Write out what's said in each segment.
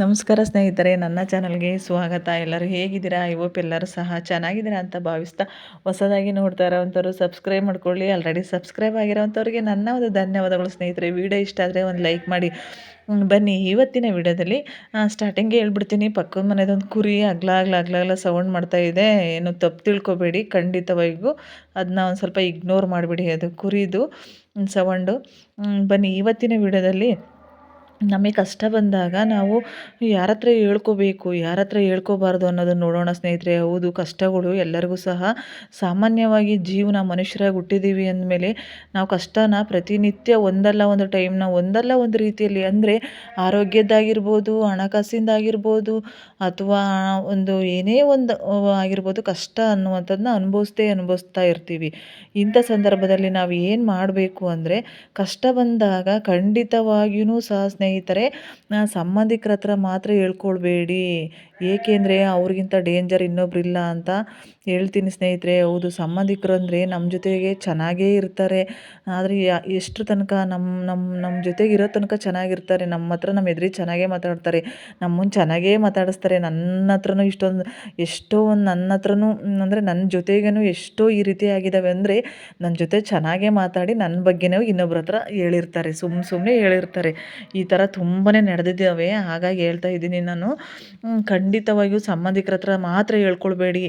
ನಮಸ್ಕಾರ ಸ್ನೇಹಿತರೆ, ನನ್ನ ಚಾನಲ್ಗೆ ಸ್ವಾಗತ. ಎಲ್ಲರೂ ಹೇಗಿದ್ದೀರಾ? ಐ ಹೋಪ್ ಎಲ್ಲರೂ ಸಹ ಚೆನ್ನಾಗಿದ್ದೀರಾ ಅಂತ ಭಾವಿಸ್ತಾ ಹೊಸದಾಗಿ ನೋಡ್ತಾ ಇರೋವಂಥವ್ರು ಸಬ್ಸ್ಕ್ರೈಬ್ ಮಾಡ್ಕೊಳ್ಳಿ. ಆಲ್ರೆಡಿ ಸಬ್ಸ್ಕ್ರೈಬ್ ಆಗಿರೋವಂಥವ್ರಿಗೆ ನನ್ನ ಒಂದು ಧನ್ಯವಾದಗಳು ಸ್ನೇಹಿತರೆ. ವಿಡಿಯೋ ಇಷ್ಟ ಆದರೆ ಒಂದು ಲೈಕ್ ಮಾಡಿ. ಬನ್ನಿ. ಇವತ್ತಿನ ವಿಡಿಯೋದಲ್ಲಿ ಸ್ಟಾರ್ಟಿಂಗೆ ಹೇಳ್ಬಿಡ್ತೀನಿ. ಪಕ್ಕದ ಮನೆದೊಂದು ಕುರಿ ಅಗ್ಲ ಅಗ್ಲ ಅಗ್ಲ ಅಗ್ಲ ಸೌಂಡ್ ಮಾಡ್ತಾ ಇದೆ. ಏನು ತಪ್ಪು ತಿಳ್ಕೊಬೇಡಿ. ಖಂಡಿತವಾಗಿಗೂ ಅದನ್ನ ಒಂದು ಸ್ವಲ್ಪ ಇಗ್ನೋರ್ ಮಾಡಿಬಿಡಿ. ಅದು ಕುರಿದು ಸೌಂಡು ಬನ್ನಿ. ಇವತ್ತಿನ ವಿಡಿಯೋದಲ್ಲಿ ನಮಗೆ ಕಷ್ಟ ಬಂದಾಗ ನಾವು ಯಾರ ಹತ್ರ ಹೇಳ್ಕೋಬೇಕು ಯಾರ ಹತ್ರ ಹೇಳ್ಕೋಬಾರ್ದು ಅನ್ನೋದನ್ನು ನೋಡೋಣ ಸ್ನೇಹಿತರೆ. ಹೌದು, ಕಷ್ಟಗಳು ಎಲ್ಲರಿಗೂ ಸಹ ಸಾಮಾನ್ಯವಾಗಿ ಜೀವನ ಮನುಷ್ಯರಾಗಿ ಹುಟ್ಟಿದ್ದೀವಿ ಅಂದಮೇಲೆ ನಾವು ಕಷ್ಟನ ಪ್ರತಿನಿತ್ಯ ಒಂದಲ್ಲ ಒಂದು ಟೈಮ್ನ ಒಂದಲ್ಲ ಒಂದು ರೀತಿಯಲ್ಲಿ ಅಂದರೆ ಆರೋಗ್ಯದ್ದಾಗಿರ್ಬೋದು, ಹಣಕಾಸಿಂದಾಗಿರ್ಬೋದು ಅಥವಾ ಒಂದು ಏನೇ ಒಂದು ಆಗಿರ್ಬೋದು ಕಷ್ಟ ಅನ್ನುವಂಥದ್ದನ್ನ ಅನುಭವಿಸ್ತೇ ಅನುಭವಿಸ್ತಾ ಇರ್ತೀವಿ. ಇಂಥ ಸಂದರ್ಭದಲ್ಲಿ ನಾವು ಏನು ಮಾಡಬೇಕು ಅಂದರೆ ಕಷ್ಟ ಬಂದಾಗ ಖಂಡಿತವಾಗಿಯೂ ಸಹ ಸ್ನೇಹಿತರೆ ಸಂಬಂಧಿಕರ ಹತ್ರ ಮಾತ್ರ ಹೇಳ್ಕೊಳ್ಬೇಡಿ. ಏಕೆಂದರೆ ಅವ್ರಿಗಿಂತ ಡೇಂಜರ್ ಇನ್ನೊಬ್ರಿಲ್ಲ ಅಂತ ಹೇಳ್ತೀನಿ ಸ್ನೇಹಿತರೆ. ಹೌದು, ಸಂಬಂಧಿಕರು ಅಂದರೆ ನಮ್ಮ ಜೊತೆಗೆ ಚೆನ್ನಾಗೇ ಇರ್ತಾರೆ. ಆದರೆ ಎಷ್ಟು ತನಕ ನಮ್ಮ ನಮ್ಮ ನಮ್ಮ ಜೊತೆಗೆ ಇರೋ ತನಕ ಚೆನ್ನಾಗಿರ್ತಾರೆ. ನಮ್ಮ ಹತ್ರ ನಮ್ಮ ಎದುರಿಗೆ ಚೆನ್ನಾಗೇ ಮಾತಾಡ್ತಾರೆ. ನಮ್ಮನ್ನು ಚೆನ್ನಾಗೇ ಮಾತಾಡಿಸ್ತಾರೆ. ನನ್ನ ಹತ್ರನೂ ಇಷ್ಟೊಂದು, ಎಷ್ಟೋ ಒಂದು ನನ್ನ ಹತ್ರನೂ, ಅಂದರೆ ನನ್ನ ಜೊತೆಗೇನು ಎಷ್ಟೋ ಈ ರೀತಿ ಆಗಿದ್ದಾವೆ ಅಂದರೆ ನನ್ನ ಜೊತೆ ಚೆನ್ನಾಗೇ ಮಾತಾಡಿ ನನ್ನ ಬಗ್ಗೆನೂ ಇನ್ನೊಬ್ರ ಹತ್ರ ಹೇಳಿರ್ತಾರೆ. ಸುಮ್ಮ ಸುಮ್ಮನೆ ಹೇಳಿರ್ತಾರೆ. ಈ ಥರ ತುಂಬಾ ನಡೆದಿದ್ದಾವೆ. ಹಾಗಾಗಿ ಹೇಳ್ತಾ ಇದ್ದೀನಿ ನಾನು. ಖಂಡಿತವಾಗಿಯೂ ಸಂಬಂಧಿಕರ ಹತ್ರ ಮಾತ್ರ ಹೇಳ್ಕೊಳ್ಬೇಡಿ.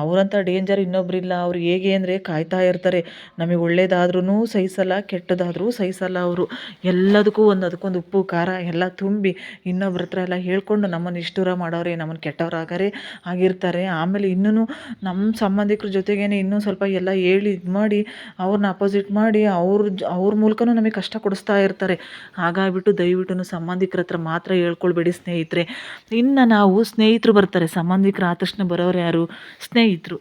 ಅವರಂಥ ಡೇಂಜರ್ ಇನ್ನೊಬ್ಬರಿಲ್ಲ ಅವ್ರು ಹೇಗೆ ಅಂದರೆ ಕಾಯ್ತಾ ಇರ್ತಾರೆ. ನಮಗೆ ಒಳ್ಳೇದಾದ್ರೂ ಸಹಿಸಲ್ಲ, ಕೆಟ್ಟದಾದರೂ ಸಹಿಸಲ್ಲ ಅವರು. ಎಲ್ಲದಕ್ಕೂ ಒಂದು ಅದಕ್ಕೊಂದು ಉಪ್ಪು, ಖಾರ ಎಲ್ಲ ತುಂಬಿ ಇನ್ನೊಬ್ರ ಹತ್ರ ಎಲ್ಲ ಹೇಳ್ಕೊಂಡು ನಮ್ಮನ್ನು ನಿಷ್ಠುರ ಮಾಡೋರೆ ನಮ್ಮನ್ನು ಕೆಟ್ಟವರಾಗಾರೆ ಆಗಿರ್ತಾರೆ. ಆಮೇಲೆ ಇನ್ನೂ ನಮ್ಮ ಸಂಬಂಧಿಕರ ಜೊತೆಗೇನೆ ಇನ್ನೂ ಸ್ವಲ್ಪ ಎಲ್ಲ ಹೇಳಿ ಇದು ಮಾಡಿ ಅವ್ರನ್ನ ಅಪೋಸಿಟ್ ಮಾಡಿ, ಅವ್ರ ಅವ್ರ ಮೂಲಕನೂ ನಮಗೆ ಕಷ್ಟ ಕೊಡಿಸ್ತಾ ಇರ್ತಾರೆ. ಹಾಗಾಗಿಬಿಟ್ಟು ದಯವಿಟ್ಟು ಸಂಬಂಧಿಕರ ಹತ್ರ ಮಾತ್ರ ಹೇಳ್ಕೊಳ್ಬೇಡಿ ಸ್ನೇಹಿತರೆ. ಇನ್ನು ನಾವು ಸ್ನೇಹಿತರು ಬರ್ತಾರೆ, ಸಂಬಂಧಿಕರು ಆದ ತಕ್ಷಣ ಬರೋರು ಯಾರು? ಸ್ನೇಹಿತರು.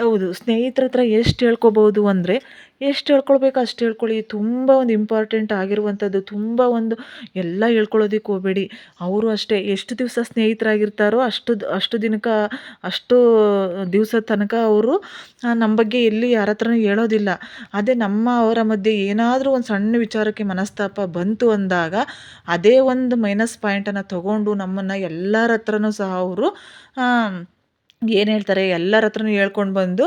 ಹೌದು, ಸ್ನೇಹಿತರ ಹತ್ರ ಎಷ್ಟು ಹೇಳ್ಕೊಬೋದು ಅಂದರೆ ಎಷ್ಟು ಹೇಳ್ಕೊಳ್ಬೇಕು ಅಷ್ಟು ಹೇಳ್ಕೊಳ್ಳಿ. ತುಂಬ ಒಂದು ಇಂಪಾರ್ಟೆಂಟ್ ಆಗಿರುವಂಥದ್ದು. ತುಂಬ ಒಂದು ಎಲ್ಲ ಹೇಳ್ಕೊಳ್ಳೋದಕ್ಕೆ ಹೋಗಬೇಡಿ. ಅವರು ಅಷ್ಟೇ ಎಷ್ಟು ದಿವಸ ಸ್ನೇಹಿತರಾಗಿರ್ತಾರೋ ಅಷ್ಟು ಅಷ್ಟು ದಿನಕ್ಕೆ ಅಷ್ಟು ದಿವಸ ತನಕ ಅವರು ನಮ್ಮ ಬಗ್ಗೆ ಎಲ್ಲಿ ಯಾರ ಹತ್ರನೂ ಹೇಳೋದಿಲ್ಲ. ಅದೇ ನಮ್ಮ ಅವರ ಮಧ್ಯೆ ಏನಾದರೂ ಒಂದು ಸಣ್ಣ ವಿಚಾರಕ್ಕೆ ಮನಸ್ತಾಪ ಬಂತು ಅಂದಾಗ ಅದೇ ಒಂದು ಮೈನಸ್ ಪಾಯಿಂಟನ್ನು ತಗೊಂಡು ನಮ್ಮನ್ನು ಎಲ್ಲರ ಹತ್ರನೂ ಸಹ ಅವರು ಏನು ಹೇಳ್ತಾರೆ, ಎಲ್ಲರ ಹತ್ರನೂ ಹೇಳ್ಕೊಂಡು ಬಂದು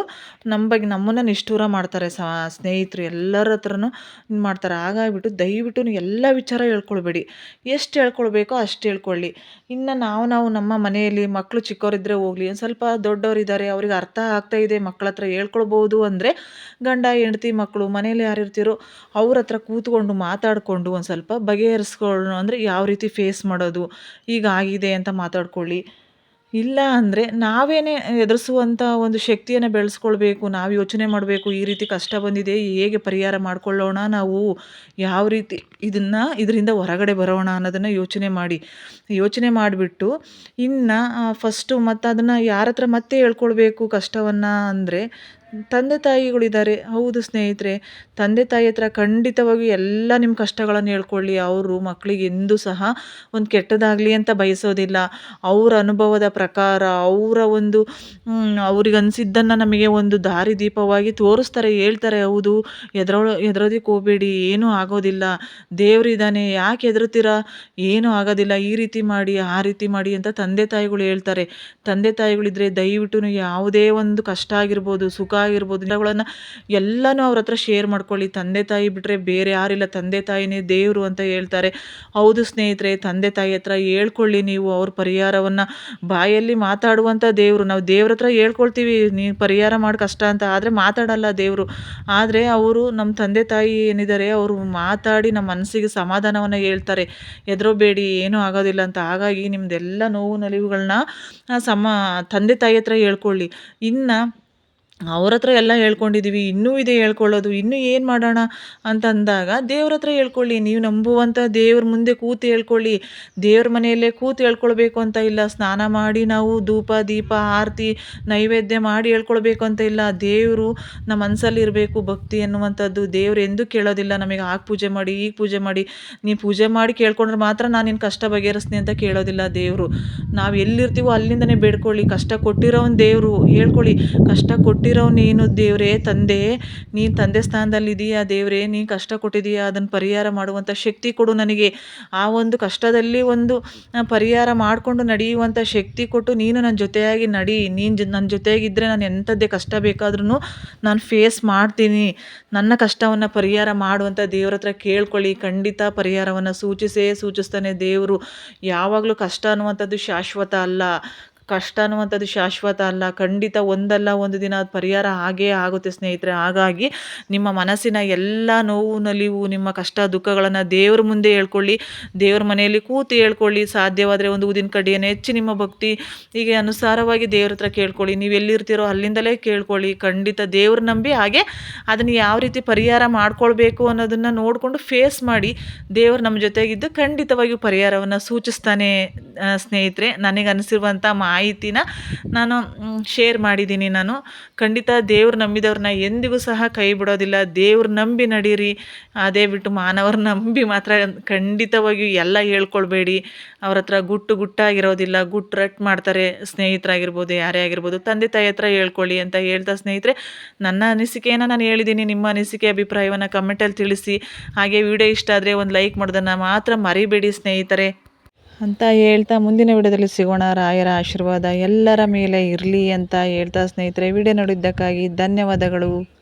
ನಮ್ಮ ಬಗ್ಗೆ ನಮ್ಮನ್ನು ನಿಷ್ಠೂರ ಮಾಡ್ತಾರೆ ಸ್ನೇಹಿತರು. ಎಲ್ಲರ ಹತ್ರನೂ ಮಾಡ್ತಾರೆ. ಹಾಗಾಗಿಬಿಟ್ಟು ದಯವಿಟ್ಟು ಎಲ್ಲ ವಿಚಾರ ಹೇಳ್ಕೊಳ್ಬೇಡಿ. ಎಷ್ಟು ಹೇಳ್ಕೊಳ್ಬೇಕೋ ಅಷ್ಟು ಹೇಳ್ಕೊಳ್ಳಿ. ಇನ್ನು ನಾವು ನಾವು ನಮ್ಮ ಮನೆಯಲ್ಲಿ ಮಕ್ಕಳು ಚಿಕ್ಕವರಿದ್ದರೆ ಹೋಗಲಿ. ಒಂದು ಸ್ವಲ್ಪ ದೊಡ್ಡವರಿದ್ದಾರೆ, ಅವ್ರಿಗೆ ಅರ್ಥ ಆಗ್ತಾ ಇದೆ ಮಕ್ಕಳ ಹತ್ರ ಹೇಳ್ಕೊಳ್ಬೋದು ಅಂದರೆ ಗಂಡ, ಹೆಂಡತಿ ಮಕ್ಕಳು ಮನೇಲಿ ಯಾರಿರ್ತೀರೋ ಅವ್ರ ಹತ್ರ ಕೂತ್ಕೊಂಡು ಮಾತಾಡಿಕೊಂಡು ಒಂದು ಸ್ವಲ್ಪ ಬಗೆಹರಿಸ್ಕೊಳ್ಳೋ ಅಂದರೆ ಯಾವ ರೀತಿ ಫೇಸ್ ಮಾಡೋದು, ಈಗ ಆಗಿದೆ ಅಂತ ಮಾತಾಡ್ಕೊಳ್ಳಿ. ಇಲ್ಲ ಅಂದರೆ ನಾವೇನೇ ಎದುರಿಸುವಂಥ ಒಂದು ಶಕ್ತಿಯನ್ನು ಬೆಳೆಸ್ಕೊಳ್ಬೇಕು, ನಾವು ಯೋಚನೆ ಮಾಡಬೇಕು, ಈ ರೀತಿ ಕಷ್ಟ ಬಂದಿದೆ ಹೇಗೆ ಪರಿಹಾರ ಮಾಡಿಕೊಳ್ಳೋಣ, ನಾವು ಯಾವ ರೀತಿ ಇದನ್ನು ಇದರಿಂದ ಹೊರಗಡೆ ಬರೋಣ ಅನ್ನೋದನ್ನು ಯೋಚನೆ ಮಾಡಿ. ಯೋಚನೆ ಮಾಡಿಬಿಟ್ಟು ಇನ್ನು ಫಸ್ಟು ಮತ್ತು ಅದನ್ನು ಯಾರ ಹತ್ರ ಮತ್ತೆ ಹೇಳ್ಕೊಳ್ಬೇಕು ಕಷ್ಟವನ್ನು ಅಂದರೆ ತಂದೆ ತಾಯಿಗಳಿದ್ದಾರೆ. ಹೌದು ಸ್ನೇಹಿತರೆ, ತಂದೆ ತಾಯಿ ಹತ್ರ ಖಂಡಿತವಾಗಿ ಎಲ್ಲ ನಿಮ್ಮ ಕಷ್ಟಗಳನ್ನು ಹೇಳ್ಕೊಳ್ಳಿ. ಅವರು ಮಕ್ಕಳಿಗೆ ಎಂದೂ ಸಹ ಒಂದು ಕೆಟ್ಟದಾಗಲಿ ಅಂತ ಬಯಸೋದಿಲ್ಲ. ಅವರ ಅನುಭವದ ಪ್ರಕಾರ, ಅವರ ಒಂದು ಅವ್ರಿಗೆ ಅನಿಸಿದ್ದನ್ನು ನಮಗೆ ಒಂದು ದಾರಿ ದೀಪವಾಗಿ ತೋರಿಸ್ತಾರೆ, ಹೇಳ್ತಾರೆ. ಹೌದು ಎದುರೋ ಎದುರೋದಕ್ಕೆ ಹೋಗಬೇಡಿ ಏನೂ ಆಗೋದಿಲ್ಲ. ದೇವರಿದ್ದಾನೆ ಯಾಕೆ ಹೆದರ್ತೀರಾ ಏನೂ ಆಗೋದಿಲ್ಲ. ಈ ರೀತಿ ಮಾಡಿ, ಆ ರೀತಿ ಮಾಡಿ ಅಂತ ತಂದೆ ತಾಯಿಗಳು ಹೇಳ್ತಾರೆ. ತಂದೆ ತಾಯಿಗಳಿದ್ರೆ ದಯವಿಟ್ಟು ಯಾವುದೇ ಒಂದು ಕಷ್ಟ ಆಗಿರ್ಬೋದು, ಸುಖ ಆಗಿರ್ಬೋದು, ದಿನಗಳನ್ನು ಎಲ್ಲನೂ ಅವ್ರ ಹತ್ರ ಶೇರ್ ಮಾಡ್ಕೊಳ್ಳಿ. ತಂದೆ ತಾಯಿ ಬಿಟ್ಟರೆ ಬೇರೆ ಯಾರಿಲ್ಲ. ತಂದೆ ತಾಯಿನೇ ದೇವರು ಅಂತ ಹೇಳ್ತಾರೆ. ಹೌದು ಸ್ನೇಹಿತರೆ, ತಂದೆ ತಾಯಿ ಹತ್ರ ಹೇಳ್ಕೊಳ್ಳಿ ನೀವು. ಅವ್ರ ಪರಿಹಾರವನ್ನು ಬಾಯಲ್ಲಿ ಮಾತಾಡುವಂಥ ದೇವರು. ನಾವು ದೇವ್ರ ಹತ್ರ ಹೇಳ್ಕೊಳ್ತೀವಿ. ನೀನು ಪರಿಹಾರ ಮಾಡಿ ಕಷ್ಟ ಅಂತ. ಆದರೆ ಮಾತಾಡಲ್ಲ ದೇವರು. ಆದರೆ ಅವರು ನಮ್ಮ ತಂದೆ ತಾಯಿ ಏನಿದ್ದಾರೆ ಅವರು ಮಾತಾಡಿ ನಮ್ಮ ಮನಸ್ಸಿಗೆ ಸಮಾಧಾನವನ್ನು ಹೇಳ್ತಾರೆ. ಹೆದರೋಬೇಡಿ ಏನೂ ಆಗೋದಿಲ್ಲ ಅಂತ. ಹಾಗಾಗಿ ನಿಮ್ಮದೆಲ್ಲ ನೋವು ನಲಿವುಗಳನ್ನ ಸಮ, ತಂದೆ ತಾಯಿ ಹತ್ರ ಹೇಳ್ಕೊಳ್ಳಿ. ಇನ್ನು ಅವ್ರ ಹತ್ರ ಎಲ್ಲ ಹೇಳ್ಕೊಂಡಿದ್ದೀವಿ ಇನ್ನೂ ಇದೆ ಹೇಳ್ಕೊಳ್ಳೋದು, ಇನ್ನೂ ಏನು ಮಾಡೋಣ ಅಂತ ಅಂದಾಗ, ದೇವ್ರ ಹತ್ರ ಹೇಳ್ಕೊಳ್ಳಿ, ನೀವು ನಂಬುವಂಥ ದೇವ್ರ ಮುಂದೆ ಕೂತು ಹೇಳ್ಕೊಳ್ಳಿ, ದೇವ್ರ ಮನೆಯಲ್ಲೇ ಕೂತು ಹೇಳ್ಕೊಳ್ಬೇಕು ಅಂತ ಇಲ್ಲ, ಸ್ನಾನ ಮಾಡಿ ನಾವು ಧೂಪ, ದೀಪ, ಆರತಿ, ನೈವೇದ್ಯ ಮಾಡಿ ಹೇಳ್ಕೊಳ್ಬೇಕು ಅಂತ ಇಲ್ಲ, ದೇವರು ನಮ್ಮ ಮನಸ್ಸಲ್ಲಿ ಇರಬೇಕು ಭಕ್ತಿ ಎನ್ನುವಂಥದ್ದು, ದೇವ್ರು ಎಂದೂ ಕೇಳೋದಿಲ್ಲ ನಮಗೆ, ಆಗ ಪೂಜೆ ಮಾಡಿ, ಈಗ ಪೂಜೆ ಮಾಡಿ ನೀನು ಪೂಜೆ ಮಾಡಿ ಕೇಳ್ಕೊಂಡ್ರೆ ಮಾತ್ರ ನಾನು ನಿನ್ನ ಕಷ್ಟ ಬಗೆಹರಿಸ್ತೀನಿ ಅಂತ ಕೇಳೋದಿಲ್ಲ ದೇವರು. ನಾವು ಎಲ್ಲಿರ್ತೀವೋ ಅಲ್ಲಿಂದನೇ ಬೇಡ್ಕೊಳ್ಳಿ, ಕಷ್ಟ ಕೊಟ್ಟಿರೋ ಒಂದು ದೇವರು, ಹೇಳ್ಕೊಳ್ಳಿ, ಕಷ್ಟ ಕೊಟ್ಟಿರೋ ಕೊಟ್ಟಿರೋ ನೀನು ದೇವರೇ, ತಂದೆ. ನೀನು ತಂದೆ ಸ್ಥಾನದಲ್ಲಿದ್ದೀಯಾ ದೇವರೇ? ನೀನು ಕಷ್ಟ ಕೊಟ್ಟಿದ್ದೀಯಾ? ಅದನ್ನು ಪರಿಹಾರ ಮಾಡುವಂಥ ಶಕ್ತಿ ಕೊಡು ನನಗೆ. ಆ ಒಂದು ಕಷ್ಟದಲ್ಲಿ ಒಂದು ಪರಿಹಾರ ಮಾಡಿಕೊಂಡು ನಡೆಯುವಂಥ ಶಕ್ತಿ ಕೊಟ್ಟು ನೀನು ನನ್ನ ಜೊತೆಯಾಗಿ ನಡಿ. ನೀನು ಜೊ ನನ್ನ ಜೊತೆಯಾಗಿದ್ದರೆ ನಾನು ಎಂಥದ್ದೇ ಕಷ್ಟ ಬೇಕಾದ್ರೂ ನಾನು ಫೇಸ್ ಮಾಡ್ತೀನಿ. ನನ್ನ ಕಷ್ಟವನ್ನು ಪರಿಹಾರ ಮಾಡುವಂಥ ದೇವ್ರ ಹತ್ರ ಕೇಳ್ಕೊಳ್ಳಿ. ಖಂಡಿತ ಪರಿಹಾರವನ್ನು ಸೂಚಿಸೇ, ಸೂಚಿಸ್ತಾನೆ ದೇವರು. ಯಾವಾಗಲೂ ಕಷ್ಟ ಅನ್ನುವಂಥದ್ದು ಶಾಶ್ವತ ಅಲ್ಲ. ಕಷ್ಟ ಅನ್ನುವಂಥದ್ದು ಶಾಶ್ವತ ಅಲ್ಲ. ಖಂಡಿತ ಒಂದಲ್ಲ ಒಂದು ದಿನ ಅದು ಪರಿಹಾರ ಹಾಗೇ ಆಗುತ್ತೆ ಸ್ನೇಹಿತರೆ. ಹಾಗಾಗಿ ನಿಮ್ಮ ಮನಸ್ಸಿನ ಎಲ್ಲ ನೋವು ನಲಿವು ನಿಮ್ಮ ಕಷ್ಟ ದುಃಖಗಳನ್ನು ದೇವ್ರ ಮುಂದೆ ಹೇಳ್ಕೊಳ್ಳಿ. ದೇವ್ರ ಮನೆಯಲ್ಲಿ ಕೂತು ಹೇಳ್ಕೊಳ್ಳಿ. ಸಾಧ್ಯವಾದರೆ ಒಂದು ಊದಿನ ಕಡ್ಡಿಯನ್ನು ಹೆಚ್ಚಿ ನಿಮ್ಮ ಭಕ್ತಿ ಹೀಗೆ ಅನುಸಾರವಾಗಿ ದೇವ್ರ ಹತ್ರ ಕೇಳ್ಕೊಳ್ಳಿ. ನೀವು ಎಲ್ಲಿರ್ತೀರೋ ಅಲ್ಲಿಂದಲೇ ಕೇಳ್ಕೊಳ್ಳಿ. ಖಂಡಿತ ದೇವ್ರ ನಂಬಿ ಹಾಗೆ ಅದನ್ನು ಯಾವ ರೀತಿ ಪರಿಹಾರ ಮಾಡ್ಕೊಳ್ಬೇಕು ಅನ್ನೋದನ್ನು ನೋಡಿಕೊಂಡು ಫೇಸ್ ಮಾಡಿ ದೇವ್ರು ನಮ್ಮ ಜೊತೆಗಿದ್ದು ಖಂಡಿತವಾಗಿಯೂ ಪರಿಹಾರವನ್ನು ಸೂಚಿಸ್ತಾನೆ ಸ್ನೇಹಿತರೆ. ನನಗೆ ಅನಿಸಿರುವಂಥ ಮಾಹಿತಿನ ನಾನು ಶೇರ್ ಮಾಡಿದ್ದೀನಿ ನಾನು. ಖಂಡಿತ ದೇವ್ರು ನಂಬಿದವ್ರನ್ನ ಎಂದಿಗೂ ಸಹ ಕೈ ಬಿಡೋದಿಲ್ಲ. ದೇವ್ರು ನಂಬಿ ನಡೀರಿ. ಅದೇ ಬಿಟ್ಟು ಮಾನವರು ನಂಬಿ ಮಾತ್ರ ಖಂಡಿತವಾಗಿಯೂ ಎಲ್ಲ ಹೇಳ್ಕೊಳ್ಬೇಡಿ. ಅವ್ರ ಹತ್ರ ಗುಟ್ಟು ಗುಟ್ಟಾಗಿರೋದಿಲ್ಲ. ಗುಟ್ಟು ರಟ್ ಮಾಡ್ತಾರೆ ಸ್ನೇಹಿತರಾಗಿರ್ಬೋದು, ಯಾರೇ ಆಗಿರ್ಬೋದು. ತಂದೆ ತಾಯಿ ಹತ್ರ ಹೇಳ್ಕೊಳ್ಳಿ ಅಂತ ಹೇಳ್ತಾ ಸ್ನೇಹಿತರೆ, ನನ್ನ ಅನಿಸಿಕೆಯನ್ನು ನಾನು ಹೇಳಿದ್ದೀನಿ. ನಿಮ್ಮ ಅನಿಸಿಕೆ, ಅಭಿಪ್ರಾಯವನ್ನು ಕಮೆಂಟಲ್ಲಿ ತಿಳಿಸಿ. ಹಾಗೆ ವಿಡಿಯೋ ಇಷ್ಟ ಆದರೆ ಒಂದು ಲೈಕ್ ಮಾಡೋದನ್ನು ಮಾತ್ರ ಮರಿಬೇಡಿ ಸ್ನೇಹಿತರೆ. ಅಂತ ಹೇಳ್ತಾ ಮುಂದಿನ ವಿಡಿಯೋದಲ್ಲಿ ಸಿಗೋಣ. ರಾಯರ ಆಶೀರ್ವಾದ ಎಲ್ಲರ ಮೇಲೆ ಇರಲಿ ಅಂತ ಹೇಳ್ತಾ ಸ್ನೇಹಿತರೆ. ವಿಡಿಯೋ ನೋಡಿದ್ದಕ್ಕಾಗಿ ಧನ್ಯವಾದಗಳು.